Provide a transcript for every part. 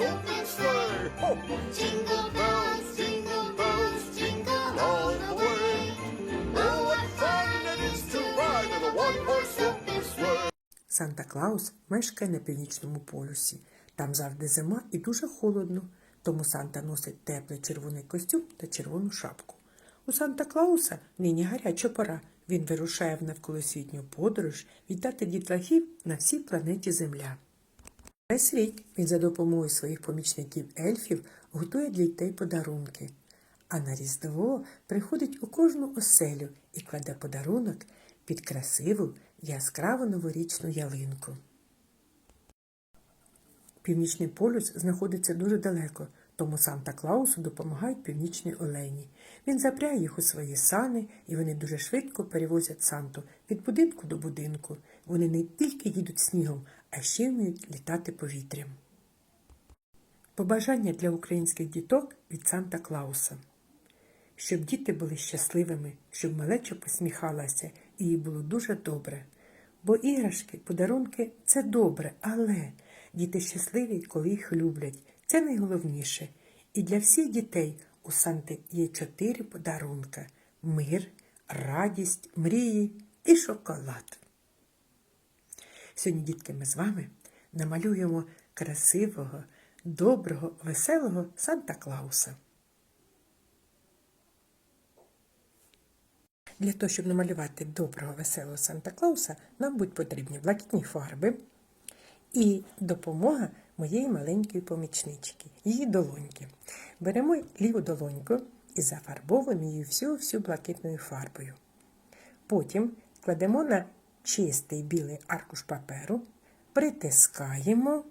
open sleigh. Ho! Jingle bells, jingle bells, jingle all the way. Oh, what fun it is to ride in a one-horse open sleigh. Санта Клаус мешкає на північному полюсі. Там завжди зима і дуже холодно, тому Санта носить теплий червоний костюм та червону шапку. У Санта Клауса нині гаряча пора. Він вирушає в навколосвітню подорож вітати дітлахів на всій планеті Земля. Весь рік він за допомогою своїх помічників ельфів готує для дітей подарунки. А на Різдво приходить у кожну оселю і кладе подарунок під красиву яскраву новорічну ялинку. Північний полюс знаходиться дуже далеко, тому Санта Клаусу допомагають північні олені. Він запряє їх у свої сани, і вони дуже швидко перевозять Санту від будинку до будинку. Вони не тільки їдуть снігом, а ще вміють літати повітрям. Побажання для українських діток від Санта Клауса. Щоб діти були щасливими, щоб малеча посміхалася і їй було дуже добре. Бо іграшки, подарунки це добре, але діти щасливі, коли їх люблять. Це найголовніше. І для всіх дітей у Санти є чотири подарунка: мир, радість, мрії і шоколад. Сьогодні, дітки, ми з вами намалюємо красивого, доброго, веселого Санта Клауса. Для того, щоб намалювати доброго веселого Санта Клауса, нам будуть потрібні блакитні фарби і допомога моєї маленької помічнички, її долоньки. Беремо ліву долоньку і зафарбовуємо її всю-всю блакитною фарбою. Потім кладемо на чистий білий аркуш паперу, притискаємо,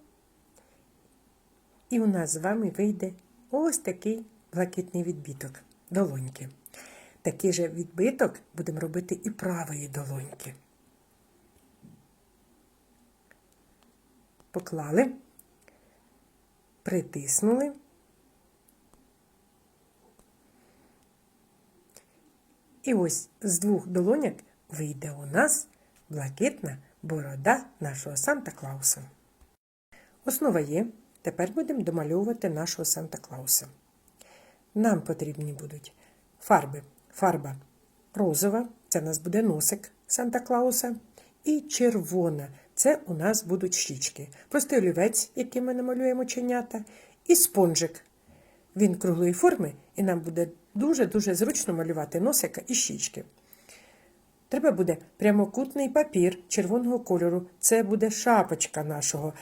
і у нас з вами вийде ось такий блакитний відбіток долоньки. Такий же відбиток будемо робити і правої долоньки. Поклали, притиснули. І ось з двох долоняк вийде у нас блакитна борода нашого Санта Клауса. Основа є. Тепер будемо домальовувати нашого Санта Клауса. Нам потрібні будуть фарби. Фарба розова, це у нас буде носик Санта Клауса. І червона це у нас будуть щічки. Простий олівець, яким ми намалюємо ченята, і спонжик. Він круглої форми, і нам буде дуже-дуже зручно малювати носика і щічки. Треба буде прямокутний папір червоного кольору. Це буде шапочка нашого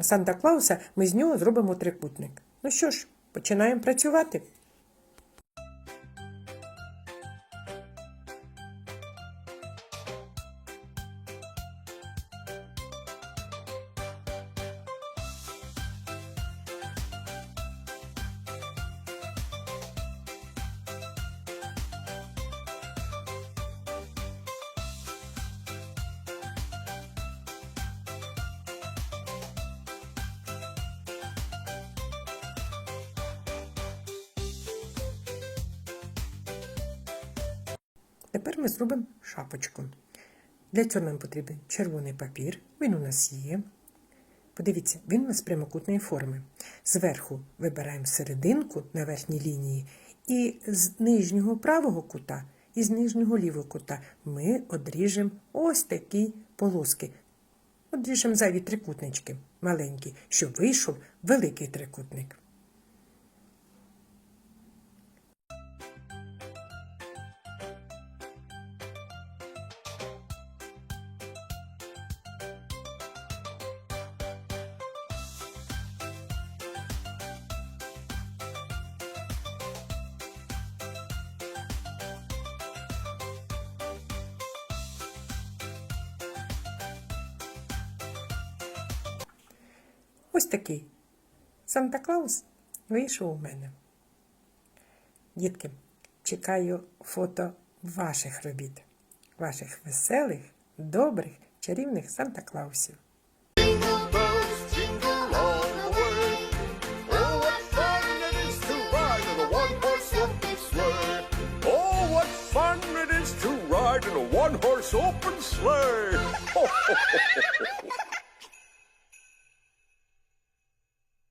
Санта Клауса. Ми з нього зробимо трикутник. Ну що ж, починаємо працювати. Тепер ми зробимо шапочку. Для цього нам потрібен червоний папір, він у нас є. Подивіться, він у нас прямокутної форми. Зверху вибираємо серединку на верхній лінії, і з нижнього правого кута і з нижнього лівого кута ми одріжемо ось такі полоски. Одріжемо зайві трикутнички маленькі, щоб вийшов великий трикутник. Ось такий Санта Клаус вийшов у мене. Дітки, чекаю фото ваших робіт, ваших веселих, добрих, чарівних Санта Клаусів. Oh, a one-horse open sleigh.